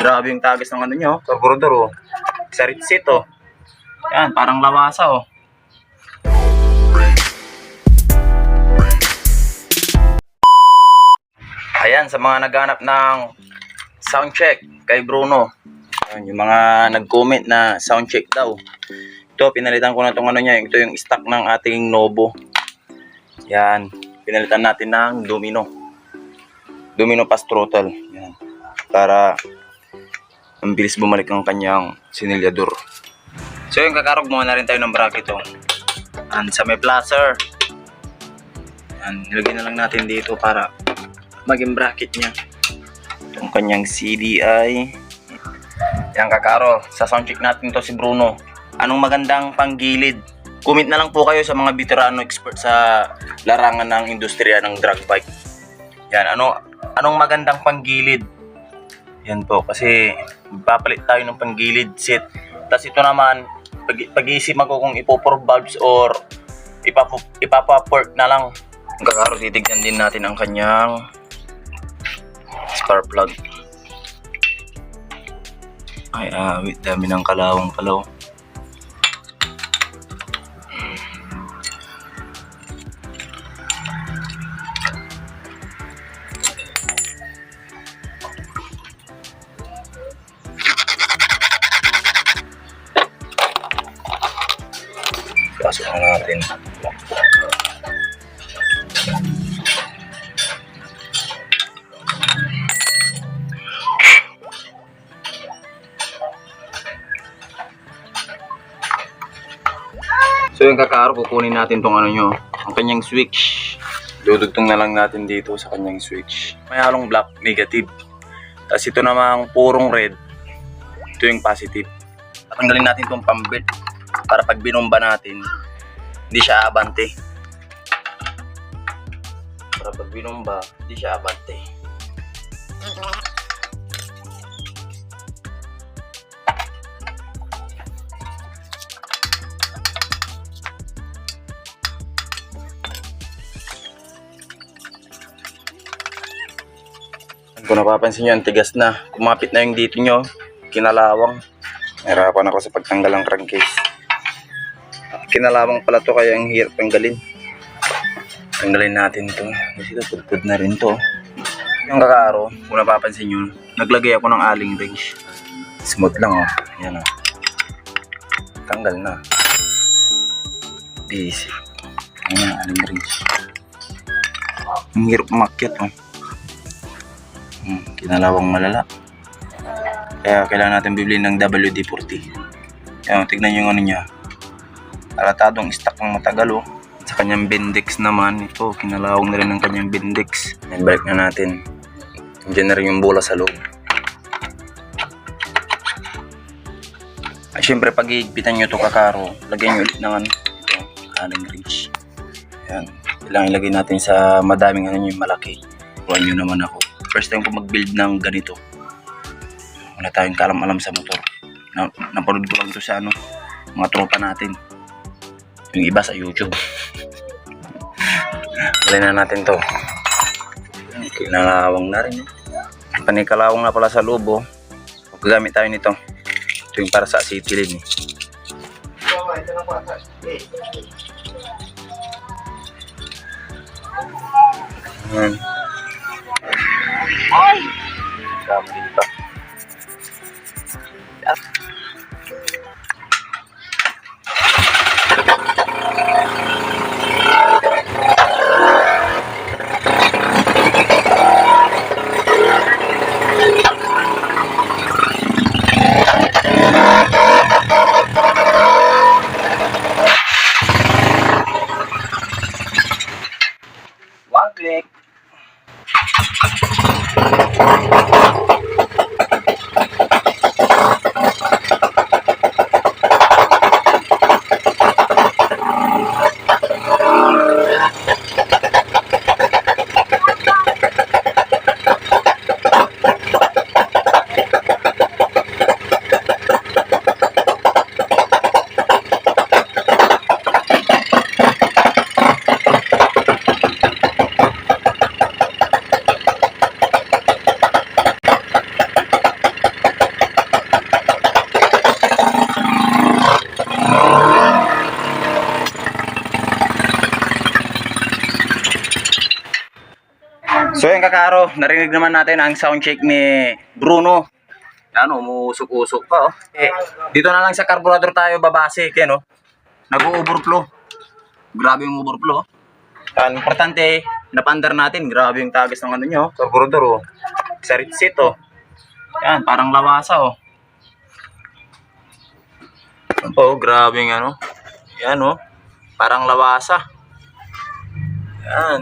Grabe yung tagas ng ano nyo, karburador oh. Saritsit oh. Yan, parang lawasa oh. Ayan, sa mga naghanap ng sound check kay Bruno. Ayan, yung mga nag-comment na sound check daw. Ito, pinalitan ko na itong ano niya. Ito yung stock ng ating Novo. Yan, pinalitan natin ng Domino. Domino Pass Throttle. Yan. Para ang bilis bumalik ang kanyang sinilyador. So yung kakarog muna na rin tayo ng bracket oh. And sa may placer. Yan, nilagyan na lang natin dito para maging bracket niya. Itong kanyang CDI. Yan kakaro, sa soundcheck natin to si Bruno. Anong magandang panggilid? Comment na lang po kayo sa mga veterano expert sa larangan ng industriya ng drag bike. Yan, ano anong magandang panggilid? Yan po, kasi papalit tayo ng panggilid set. Tapos ito naman, pag, pag-iisip ako kung ipo-pour valves or ipapo, ipapa-pork na lang. Ang kakaro, titignan din natin ang kanyang spark plug. Ay, ah, wait, dami ng kalawang kalaw. Pasok na natin. So yung kakaro, kukunin natin tong ano nyo, ang kanyang switch. Dudugtong na lang natin dito sa kanyang switch. May halong black, negative. Tapos ito namang purong red, ito yung positive. Tatanggalin natin tong pambit para pag binomba natin, hindi siya abante. Para pag binomba, hindi siya abante. Kung napapansin nyo, ang tigas na. Kumapit na yung dito nyo. Kinalawang. Nahirapan ako sa pagtanggal ng crankcase. Kinalawang pala to kaya ang hirap tanggalin. Tanggalin natin to. Kasi pudpud na rin to. Yung kakaro, kung napapansin nyo, naglagay ako ng aling rings. Smooth lang oh. Yan oh. Tanggal na. Easy. Ayan, aling rings. Ang hirap umakyat oh. Hmm, kinalawang malala. Kaya kailangan natin bibili ng WD-40. Ayan, tignan yung ano niya. Alatadong stock ng matagal oh. Sa kanyang Bendix naman, ito, kinalawang na rin ng kanyang Bendix. Ayan, balik na natin. Diyan na rin yung bola sa loob. Ay, syempre, pag iigpitan nyo ito kakaro, lagyan nyo ulit ng ano, ito, aling wrench. Ayan. Kailangan ilagay natin sa madaming ano yung malaki. Kuhan nyo naman ako. First time ko mag-build ng ganito. Wala tayong kalam-alam sa motor. Na, napanood ko lang ito sa ano, mga tropa natin. Yung iba sa YouTube. Galay na natin to. Kinalawang na rin. eh. Panikalawang na pala sa loob oh. Gagamit tayo nito. Ito yung para sa acetylen eh. Ayan. Dami dito. One So yun kakaro, narinig naman natin ang sound check ni Bruno. Yan, umusok-usok pa oh. Eh, dito na lang sa carburetor tayo babase, yan oh. Nag-overflow. Grabe yung overflow. Ang importante, napandar natin, grabe yung tagas ng ano nyo, carburetor oh. Sa seat oh. Yan, parang lawasa oh. Yan oh, grabe yung ano. Yan oh. Parang lawasa. Yan.